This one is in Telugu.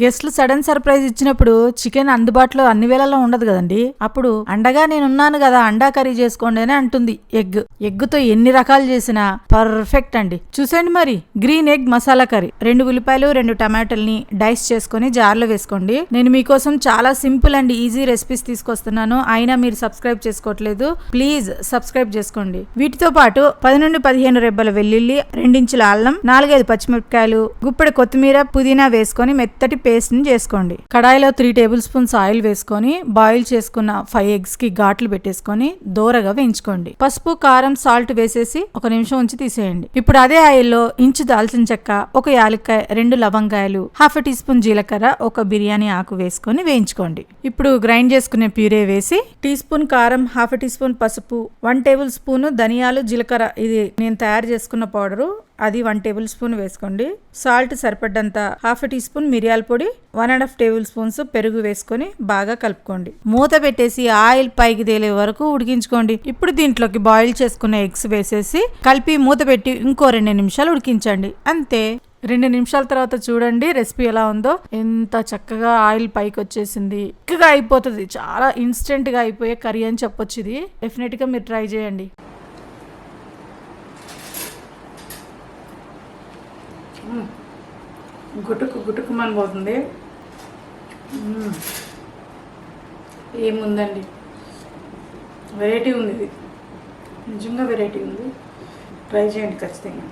గెస్ట్లు సడన్ సర్ప్రైజ్ ఇచ్చినప్పుడు చికెన్ అందుబాటులో అన్ని వేళల్లో ఉండదు కదండి. అప్పుడు అండగా నేనున్నాను కదా అండా కర్రీ చేసుకోండి అని అంటుంది ఎగ్. ఎగ్గుతో ఎన్ని రకాలు చేసినా పర్ఫెక్ట్ అండి. చూసేయండి మరి. Green egg masala curry. రెండు ఉల్లిపాయలు రెండు టమాటాలని డైస్ చేసుకొని జార్లో వేసుకోండి. నేను మీకోసం చాలా సింపుల్ అండ్ ఈజీ రెసిపీస్ తీసుకొస్తున్నాను. అయినా మీరు సబ్స్క్రైబ్ చేసుకోవట్లేదు ప్లీజ్ సబ్స్క్రైబ్ చేసుకోండి. వీటితో పాటు పది నుండి పదిహేను రెబ్బల వెల్లుల్లి రెండించుల అల్లం నాలుగైదు పచ్చిమిరపకాయలు గుప్పెడు కొత్తిమీర పుదీనా వేసుకొని మెత్తటి పేస్ట్ని చేసుకోండి. కడాయిలో త్రీ టేబుల్ స్పూన్స్ ఆయిల్ వేసుకొని బాయిల్ చేసుకున్న ఫైవ్ ఎగ్స్కి ఘాట్లు పెట్టేసుకొని దోరగా వేయించుకోండి. పసుపు కారం సాల్ట్ వేసేసి ఒక నిమిషం ఉంచి తీసేయండి. ఇప్పుడు అదే ఆయిల్లో ఇంచు దాల్చిన చెక్క ఒక యాలక్కాయ రెండు లవంగాయలు హాఫ్ టీ స్పూన్ జీలకర్ర ఒక బిర్యానీ ఆకు వేసుకొని వేయించుకోండి. ఇప్పుడు గ్రైండ్ చేసుకునే ప్యూరే వేసి టీ స్పూన్ కారం హాఫ్ టీ స్పూన్ పసుపు వన్ టేబుల్ స్పూన్ ధనియాలు జీలకర్ర. ఇది నేను తయారు చేసుకున్న పౌడరు. అది వన్ టేబుల్ స్పూన్ వేసుకోండి. సాల్ట్ సరిపడ్డంత హాఫ్ టీ స్పూన్ మిరియాల పొడి one and half tablespoons పెరుగు వేసుకొని బాగా కలుపుకోండి. మూత పెట్టేసి ఆయిల్ పైకి తేలే వరకు ఉడికించుకోండి. ఇప్పుడు దీంట్లోకి బాయిల్ చేసుకున్న ఎగ్స్ వేసేసి కలిపి మూత పెట్టి ఇంకో రెండు నిమిషాలు ఉడికించండి. అంతే. రెండు నిమిషాల తర్వాత చూడండి రెసిపీ ఎలా ఉందో. ఎంత చక్కగా ఆయిల్ పైకి వచ్చేసింది. చక్కగా అయిపోతుంది. చాలా ఇన్స్టెంట్గా అయిపోయే కర్రీ అని చెప్పొచ్చు ఇది. డెఫినెట్గా మీరు ట్రై చేయండి. గుటుకు గుటుకు మన పోతుంది ఏముందండి? వెరైటీ ఉంది ఇది. నిజంగా వెరైటీ ఉంది. ట్రై చేయండి ఖచ్చితంగా.